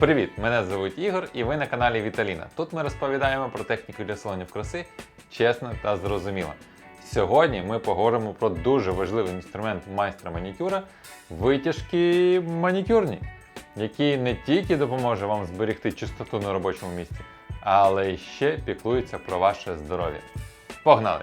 Привіт! Мене звуть Ігор і ви на каналі Віталіна. Тут ми розповідаємо про техніку для салонів краси чесно та зрозуміло. Сьогодні ми поговоримо про дуже важливий інструмент майстра манікюра витяжки манікюрні, який не тільки допоможе вам зберегти чистоту на робочому місці, але й ще піклується про ваше здоров'я. Погнали!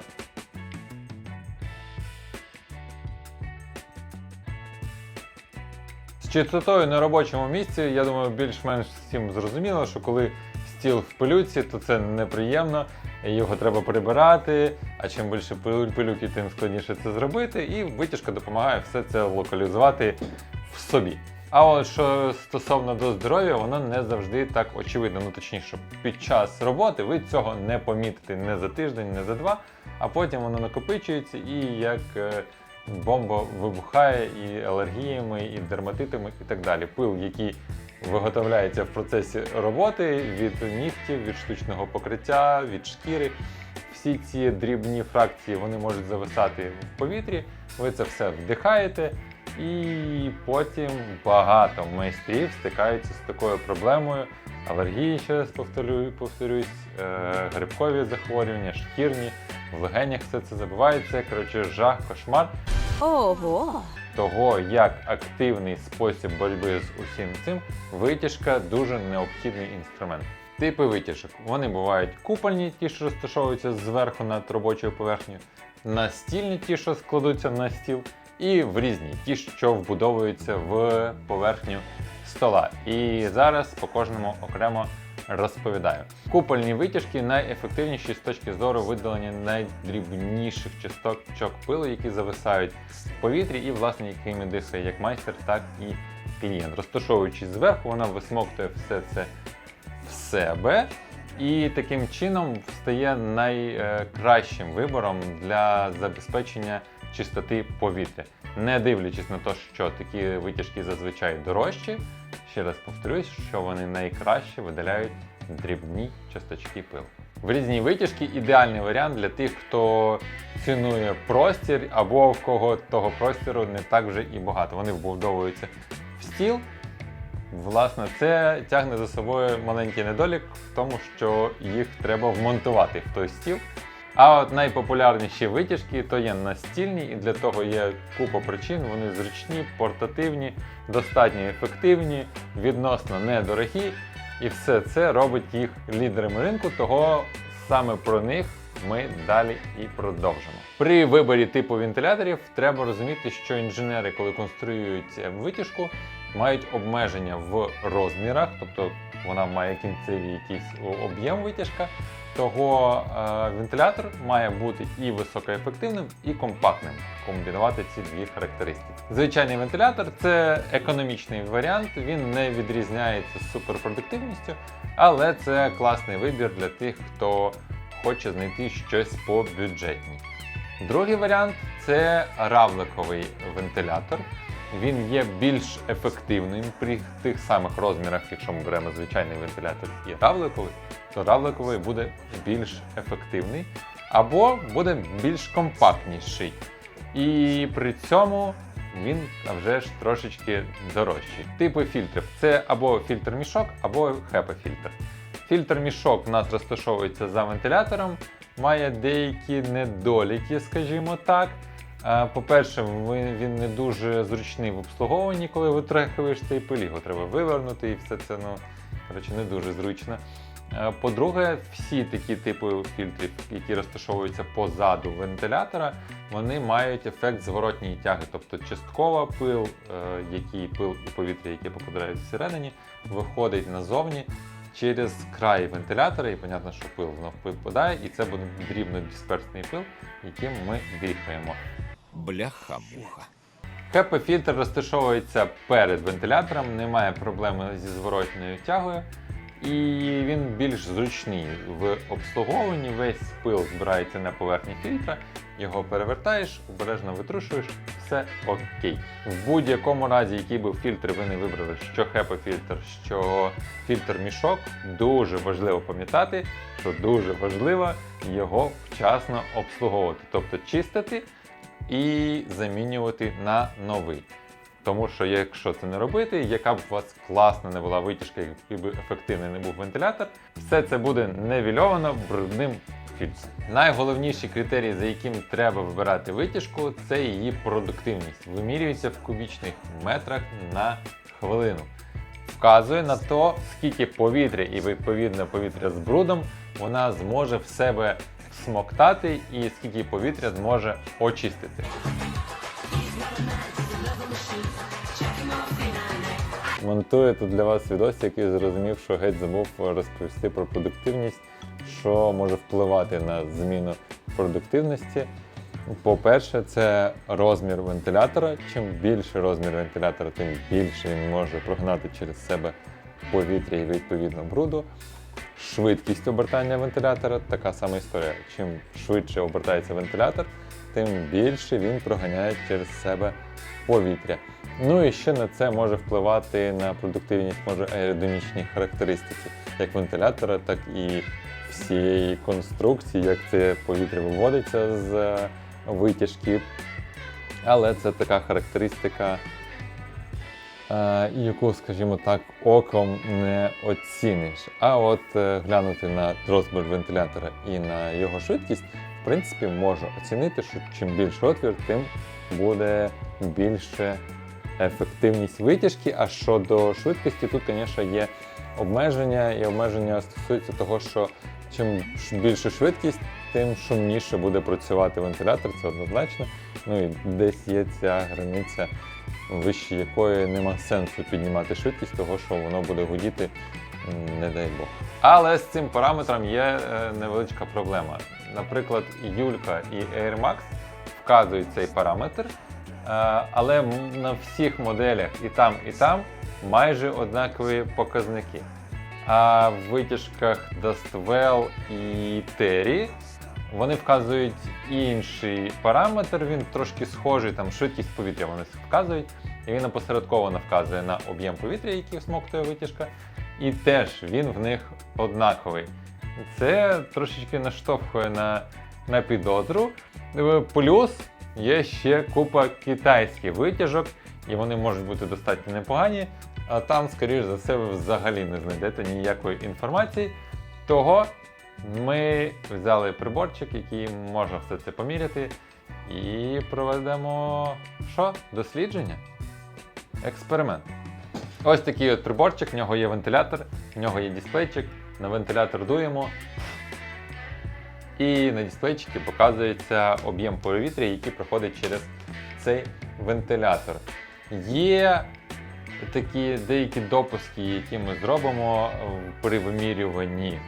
Чистотою на робочому місці, я думаю, більш-менш всім зрозуміло, що коли стіл в пилюці, то це неприємно, його треба прибирати, а чим більше пилюки, тим складніше це зробити, і витяжка допомагає все це локалізувати в собі. А от що стосовно до здоров'я, воно не завжди так очевидно. Ну точніше, під час роботи ви цього не помітите не за тиждень, не за два, а потім воно накопичується і як е, бомба вибухає і алергіями, і дерматитами, і так далі. Пил, який виготовляється в процесі роботи від нігтів, від штучного покриття, від шкіри. Всі ці дрібні фракції вони можуть зависати в повітрі. Ви це все вдихаєте, і потім багато майстрів стикаються з такою проблемою. Алергії, ще раз повторю, повторюсь, е, грибкові захворювання, шкірні, в легенях все це забувається. Коротше, жах, кошмар Ого! того, як активний спосіб боротьби з усім цим, витяжка дуже необхідний інструмент. Типи витяжок. Вони бувають купольні, ті, що розташовуються зверху над робочою поверхнею, настільні, ті, що складуться на стіл, і в різні, ті, що вбудовуються в поверхню стола. І зараз по кожному окремо розповідаю. Купольні витяжки найефективніші з точки зору видалення найдрібніших часточок пилу, які зависають в повітрі, і власне якими дихає як майстер, так і клієнт. Розташовуючись зверху, вона висмоктує все це в себе. І таким чином стає найкращим вибором для забезпечення чистоти повітря. Не дивлячись на те, що такі витяжки зазвичай дорожчі, ще раз повторюсь, що вони найкраще видаляють дрібні часточки пилу. В різні витяжки ідеальний варіант для тих, хто цінує простір або в кого того простору не так вже і багато. Вони вбудовуються в стіл. Власне, це тягне за собою маленький недолік в тому, що їх треба вмонтувати в той стіл. А от найпопулярніші витяжки то є настільні, і для того є купа причин. Вони зручні, портативні, достатньо ефективні, відносно недорогі. І все це робить їх лідерами ринку, того саме про них ми далі і продовжимо. При виборі типу вентиляторів треба розуміти, що інженери, коли конструюють витяжку, мають обмеження в розмірах, тобто вона має кінцевий якийсь об'єм витяжка. Того е, вентилятор має бути і високоефективним, і компактним. Комбінувати ці дві характеристики. Звичайний вентилятор це економічний варіант, він не відрізняється суперпродуктивністю, але це класний вибір для тих, хто хоче знайти щось по бюджетні. Другий варіант це равликовий вентилятор. Він є більш ефективним при тих самих розмірах, якщо ми беремо звичайний вентилятор і равликовий, то равликовий буде більш ефективний або буде більш компактніший. І при цьому він вже ж трошечки дорожчий. Типи фільтрів це або фільтр мішок, або хепа-фільтр. Фільтр мішок у нас розташовується за вентилятором, має деякі недоліки, скажімо так. По-перше, він не дуже зручний в обслуговуванні, коли витрахуєш цей пиль, його треба вивернути і все це ну, коротше, не дуже зручно. По-друге, всі такі типи фільтрів, які розташовуються позаду вентилятора, вони мають ефект зворотньої тяги, тобто часткова пил, е, який пил і повітря, яке попадає всередині, виходить назовні через край вентилятора, і понятно, що пил знов випадає, і це буде дрібно дисперсний пил, яким ми дихаємо. Бляха-муха. ХП-фільтр розташовується перед вентилятором, немає проблеми зі зворотньою тягою, і він більш зручний в обслуговуванні. Весь пил збирається на поверхні фільтра, його перевертаєш, обережно витрушуєш, все окей. В будь-якому разі, який би фільтр ви не вибрали, що HEPA-фільтр, що фільтр мішок, дуже важливо пам'ятати, що дуже важливо його вчасно обслуговувати, тобто чистити і замінювати на новий. Тому що якщо це не робити, яка б у вас класна не була витяжка, який би ефективний не був вентилятор, все це буде невільовано брудним фільтром. Найголовніші критерії, за якими треба вибирати витяжку, це її продуктивність. Вимірюється в кубічних метрах на хвилину. Вказує на те, скільки повітря і відповідно повітря з брудом вона зможе в себе всмоктати і скільки повітря зможе очистити. Монтую тут для вас відос, який зрозумів, що геть забув розповісти про продуктивність, що може впливати на зміну продуктивності. По-перше, це розмір вентилятора. Чим більший розмір вентилятора, тим більше він може прогнати через себе повітря і відповідно бруду. Швидкість обертання вентилятора така сама історія. Чим швидше обертається вентилятор, тим більше він проганяє через себе повітря. Ну і ще на це може впливати на продуктивність може аеродинамічні характеристики, як вентилятора, так і всієї конструкції, як це повітря виводиться з е, витяжки. Але це така характеристика, е, яку, скажімо так, оком не оціниш. А от е, глянути на розмір вентилятора і на його швидкість, в принципі, можу оцінити, що чим більше отвір, тим буде більше ефективність витяжки. А щодо швидкості, тут, звісно, є обмеження, і обмеження стосуються того, що чим більше швидкість, тим шумніше буде працювати вентилятор, це однозначно. Ну і десь є ця границя, вище якої нема сенсу піднімати швидкість, того що воно буде гудіти, не дай Бог. Але з цим параметром є е, невеличка проблема. Наприклад, Юлька і Air Max вказують цей параметр, е, але на всіх моделях і там, і там майже однакові показники. А в витяжках Dustwell і Terry вони вказують інший параметр, він трошки схожий, там швидкість повітря вони вказують, і він опосередковано вказує на об'єм повітря, який всмоктує витяжка, і теж він в них однаковий. Це трошечки наштовхує на, на підозру. Е, Плюс є ще купа китайських витяжок, і вони можуть бути достатньо непогані. А там, скоріш за все, ви взагалі не знайдете ніякої інформації. Того ми взяли приборчик, який можна все це поміряти, і проведемо що? Дослідження? Експеримент. Ось такий от приборчик, в нього є вентилятор, в нього є дисплейчик. На вентилятор дуємо. І на дисплейчику показується об'єм повітря, який проходить через цей вентилятор. Є такі деякі допуски, які ми зробимо при вимірюванні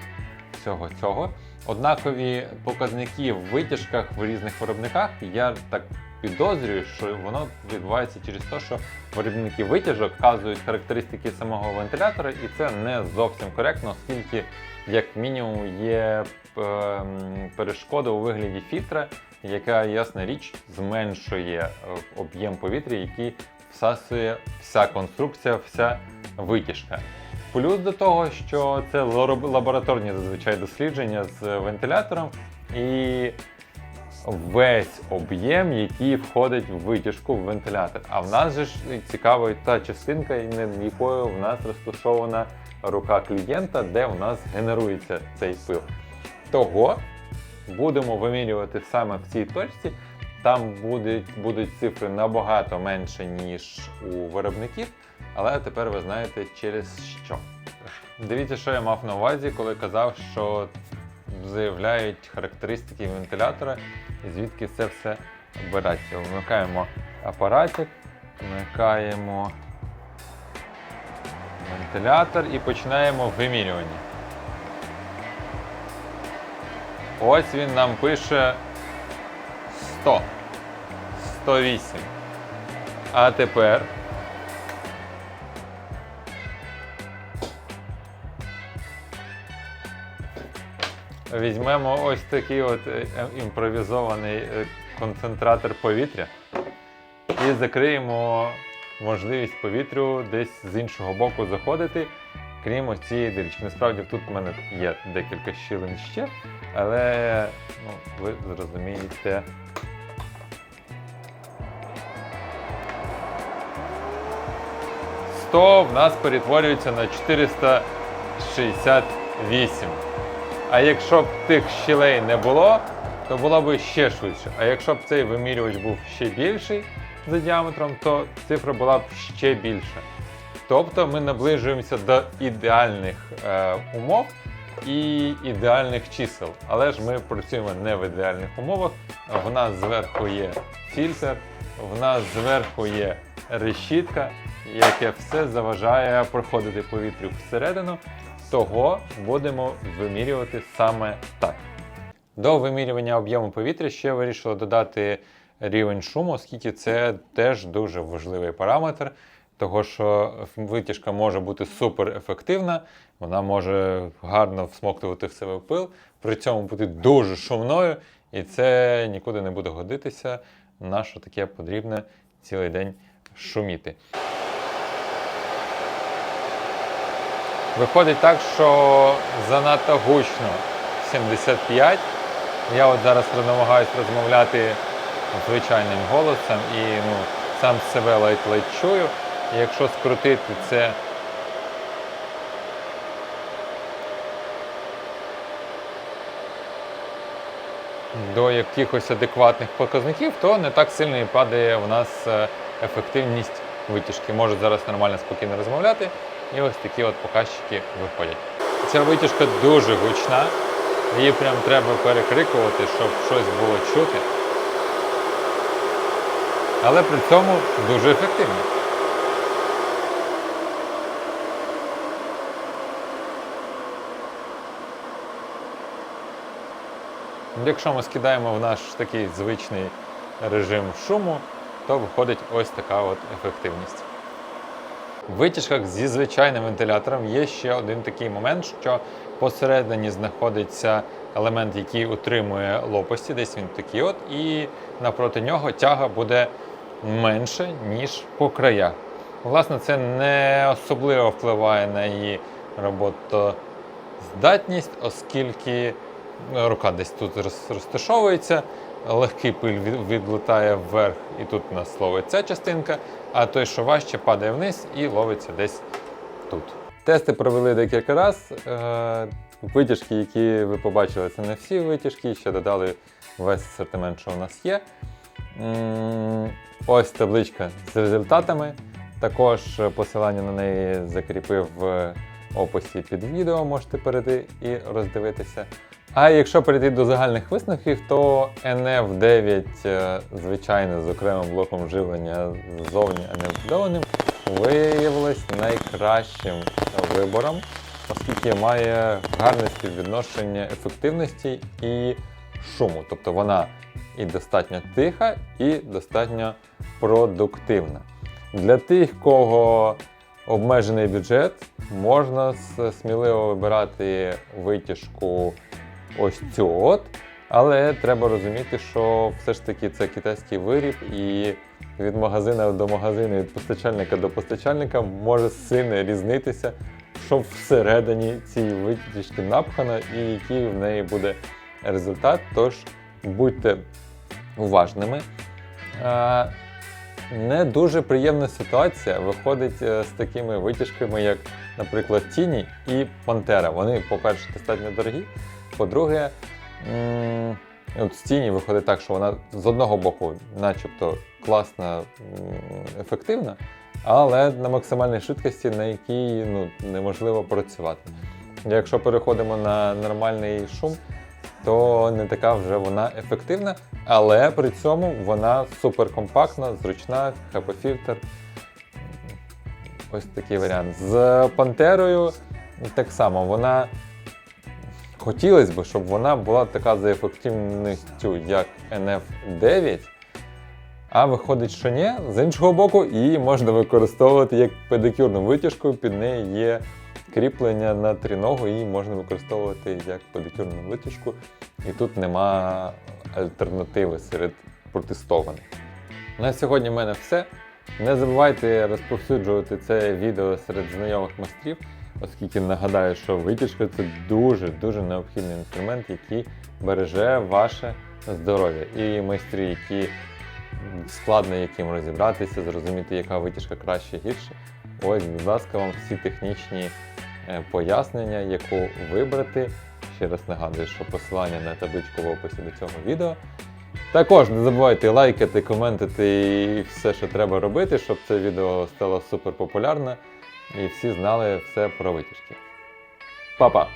всього цього. Однакові показники в витяжках в різних виробниках. Я так підозрюю, що воно відбувається через те, що виробники витяжок вказують характеристики самого вентилятора, і це не зовсім коректно, оскільки, як мінімум, є ем, перешкода у вигляді фільтра, яка, ясна річ, зменшує е, об'єм повітря, який всасує вся конструкція, вся витяжка. Плюс до того, що це лабораторні зазвичай дослідження з вентилятором і весь об'єм, який входить в витяжку в вентилятор. А в нас же ж цікава та частинка, над якою в нас розташована рука клієнта, де у нас генерується цей пил. Того будемо вимірювати саме в цій точці. Там будуть, будуть цифри набагато менше, ніж у виробників, але тепер ви знаєте через що. Дивіться, що я мав на увазі, коли казав, що заявляють характеристики вентилятора і звідки це все береться. Вмикаємо апаратик, вмикаємо вентилятор і починаємо вимірювання. Ось він нам пише 100, 108. А тепер візьмемо ось такий от е, е, імпровізований е, концентратор повітря і закриємо можливість повітрю десь з іншого боку заходити, крім ось цієї дирочки. Насправді тут у мене є декілька щілин ще, але ну, ви зрозумієте. 100 в нас перетворюється на 468. А якщо б тих щілей не було, то було б ще швидше. А якщо б цей вимірювач був ще більший за діаметром, то цифра була б ще більша. Тобто ми наближуємося до ідеальних е, умов і ідеальних чисел. Але ж ми працюємо не в ідеальних умовах. В нас зверху є фільтр, в нас зверху є решітка, яке все заважає проходити повітрю всередину. Того будемо вимірювати саме так. До вимірювання об'єму повітря ще вирішили додати рівень шуму, оскільки це теж дуже важливий параметр, того що витяжка може бути супер ефективна, вона може гарно всмоктувати в себе пил, при цьому бути дуже шумною, і це нікуди не буде годитися. На що таке потрібно цілий день шуміти. Виходить так, що занадто гучно 75. Я от зараз намагаюся розмовляти звичайним голосом і ну, сам себе ледь-ледь чую. І якщо скрутити це до якихось адекватних показників, то не так сильно і падає в нас е, ефективність витяжки. Можу зараз нормально спокійно розмовляти, і ось такі от показчики виходять. Ця витяжка дуже гучна, її прям треба перекрикувати, щоб щось було чути. Але при цьому дуже ефективно. Якщо ми скидаємо в наш такий звичний режим шуму, то виходить ось така от ефективність. В витяжках зі звичайним вентилятором є ще один такий момент, що посередині знаходиться елемент, який утримує лопасті, десь він такий от, і напроти нього тяга буде менше, ніж по краях. Власне, це не особливо впливає на її роботоздатність, оскільки рука десь тут розташовується, легкий пиль від- відлітає вверх, і тут у нас ловить ця частинка, а той, що важче, падає вниз і ловиться десь тут. Тести провели декілька разів. Е, Витяжки, які ви побачили, це не всі витяжки, ще додали весь асортимент, що у нас є. Ось табличка з результатами. Також посилання на неї закріпив в описі під відео, можете перейти і роздивитися. А якщо перейти до загальних висновків, то NF9, е, звичайно, з окремим блоком живлення ззовні, а виявилось найкращим вибором, оскільки має гарне співвідношення ефективності і шуму. Тобто вона і достатньо тиха, і достатньо продуктивна. Для тих, кого обмежений бюджет, можна сміливо вибирати витяжку ось цю от. Але треба розуміти, що все ж таки це китайський виріб, і від магазина до магазину, від постачальника до постачальника може сильно різнитися, що всередині цієї витяжки напхано і який в неї буде результат. Тож будьте уважними. Е, Не дуже приємна ситуація виходить е, з такими витяжками, як, наприклад, Тіні і Пантера. Вони, по-перше, достатньо дорогі. По-друге, от з Тіні виходить так, що вона з одного боку, начебто, класна, ефективна, але на максимальній швидкості, на якій ну, неможливо працювати. Якщо переходимо на нормальний шум, то не така вже вона ефективна, але при цьому вона суперкомпактна, зручна, хп-фільтр. Ось такий варіант. З пантерою так само вона. Хотілося б, щоб вона була така за ефективністю, як NF9. А виходить, що ні. З іншого боку, її можна використовувати як педикюрну витяжку, під нею є кріплення на триногу, її можна використовувати як педикюрну витяжку. І тут нема альтернативи серед протестованих. На сьогодні в мене все. Не забувайте розповсюджувати це відео серед знайомих майстрів, оскільки нагадаю, що витяжка це дуже-дуже необхідний інструмент, який береже ваше здоров'я. І майстри, які складно яким розібратися, зрозуміти, яка витяжка краще гірше, Ось, будь ласка, вам всі технічні е, пояснення, яку вибрати. Ще раз нагадую, що посилання на табличку в описі до цього відео. Також не забувайте лайкати, коментити і все, що треба робити, щоб це відео стало супер популярне і всі знали все про витяжки. Па-па!